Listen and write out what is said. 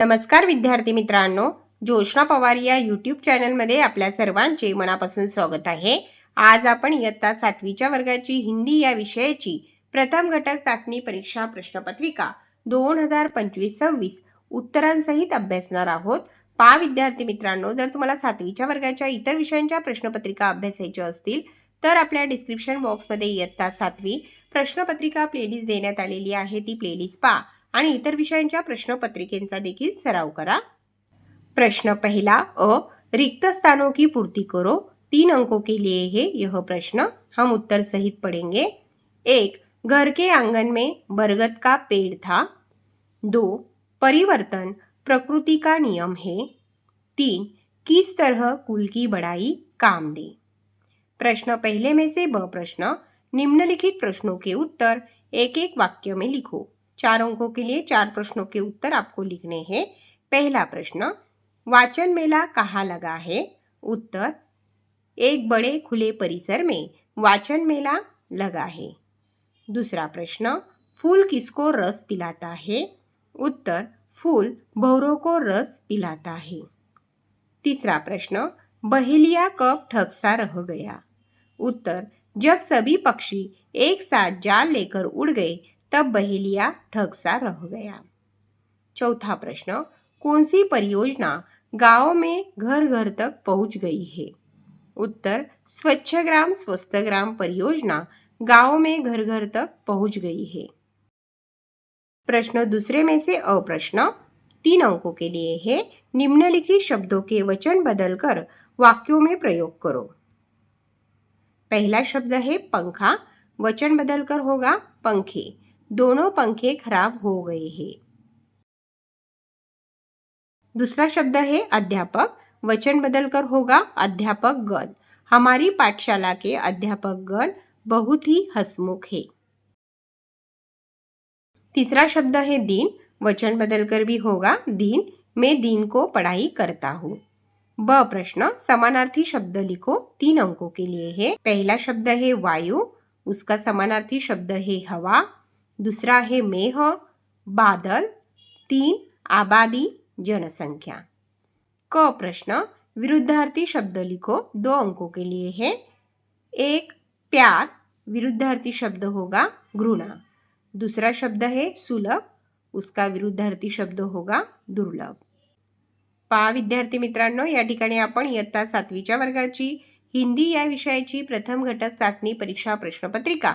नमस्कार विद्यार्थी मित्रांनो जोशना पवार या यूट्यूब चॅनलमध्ये आपल्या सर्वांचे मनापासून स्वागत आहे. आज आपण इयत्ता सातवीच्या वर्गाची हिंदी या विषयाची प्रथम घटक चाचणी परीक्षा प्रश्नपत्रिका दोन हजार पंचवीस सव्वीस उत्तरांसहित अभ्यासणार आहोत. पा विद्यार्थी मित्रांनो जर तुम्हाला सातवीच्या वर्गाच्या इतर विषयांच्या प्रश्नपत्रिका अभ्यासायच्या असतील तर आपल्या डिस्क्रिप्शन बॉक्समध्ये इयत्ता सातवी प्रश्नपत्रिका प्लेलिस्ट देण्यात आलेली आहे ती प्लेलिस्ट पा आणि इतर विषयांच्या प्रश्नपत्रिकेचा देखील सराव करा. प्रश्न पहला अ रिक्त स्थानों की पूर्ति करो. तीन अंकों के लिए है यह प्रश्न. हम उत्तर सहित पढ़ेंगे. एक घर के आंगन में बरगद का पेड़ था. दो परिवर्तन प्रकृति का नियम है. तीन किस तरह कुल की बढ़ाई काम दे? प्रश्न पहले में से ब प्रश्न निम्नलिखित प्रश्नों के उत्तर एक एक वाक्य में लिखो। चार अंकों के लिए चार प्रश्नों के उत्तर आपको लिखने हैं। पहला प्रश्न, वाचन मेला कहाँ लगा है? उत्तर, एक बड़े खुले परिसर में वाचन मेला लगा है। दूसरा प्रश्न, फूल किसको रस पिलाता है? उत्तर, फूल भौरों को रस पिलाता है। तीसरा प्रश्न, बहेलिया कब ठगसा रह गया? उत्तर, जब सभी पक्षी एक साथ जाल लेकर उड़ गए तब बहेलिया ठग सा रह गया। चौथा प्रश्न कौन सी परियोजना गाँव में घर घर तक पहुँच गई है? उत्तर, स्वच्छ ग्राम, स्वस्थ ग्राम परियोजना गाँव में घर घर तक पहुँच गई है। प्रश्न दूसरे में से अप्रश्न, तीन अंकों के लिए है, निम्नलिखित शब्दों के वचन बदलकर वाक्यों में प्रयोग करो। पहला शब्द है पंखा, वचन बदलकर होगा पंखे। दोनों पंखे खराब हो गए हैं। दूसरा शब्द है अध्यापक। वचन बदलकर होगा अध्यापक गण। हमारी पाठशाला के अध्यापक गण बहुत ही हसमुख है। तीसरा शब्द है दिन। वचन बदलकर भी होगा दिन। मैं दिन को पढ़ाई करता हूँ। ब प्रश्न। समानार्थी शब्द लिखो तीन अंकों के लिए है। पहला शब्द है वायु। उसका समानार्थी शब्द है हवा। दूसरा है मेह बादल तीन आबादी जनसंख्या. क प्रश्न विरुद्धार्थी शब्द लिखो दो अंकों के लिए है. एक प्यार विरुद्धार्थी शब्द होगा घृणा. दूसरा शब्द है सुलभ उसका विरुद्धार्थी शब्द होगा दुर्लभ. पहा विद्यार्थी मित्रांनो या ठिकाणी आपण इयत्ता सातवीच्या वर्गाची हिंदी या विषयाची प्रथम घटक चाचणी परीक्षा प्रश्नपत्रिका